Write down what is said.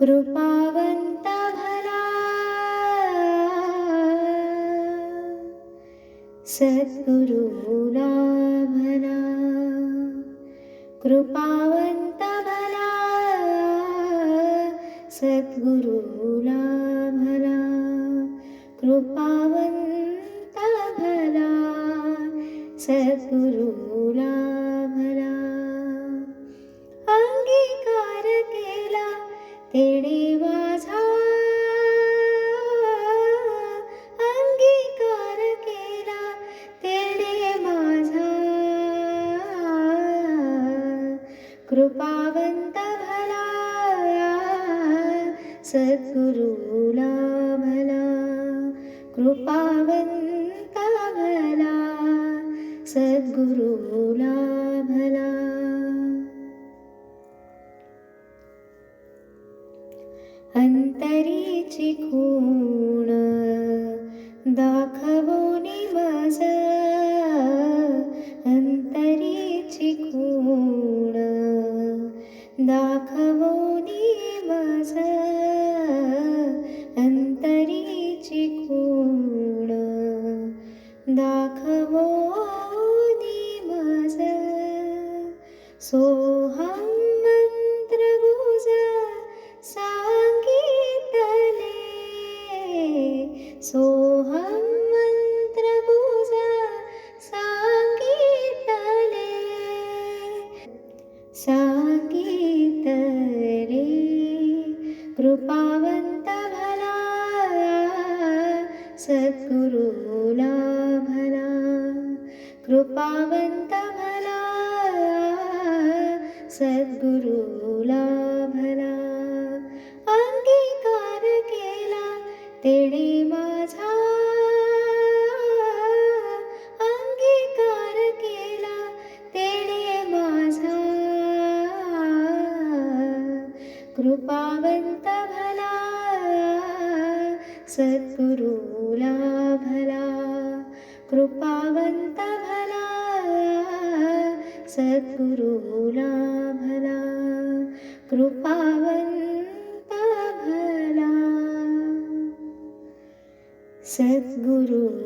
कृपावंत भला. सद्गुरुला भला. कृपावंत भला. सद्गुरुला भला. कृपावंत भला. सद्गुरुला कृपावंत भला सद्गुरुला भला कृपावंत भला सद्गुरुला भला अंतरीची खूण दा दाखवोनी माझ अंतरीची खूण दाखवोनी माझ सोहम सांगितले कृपावंत भला सद्गुरुला भला. कृपावंत भला सद्गुरुला भला. अंगीकार केला तेणे कृपावंत भला सद्गुरुला भला। कृपावंत भला सद्गुरुला भला। कृपावंत भला सद्गुरुला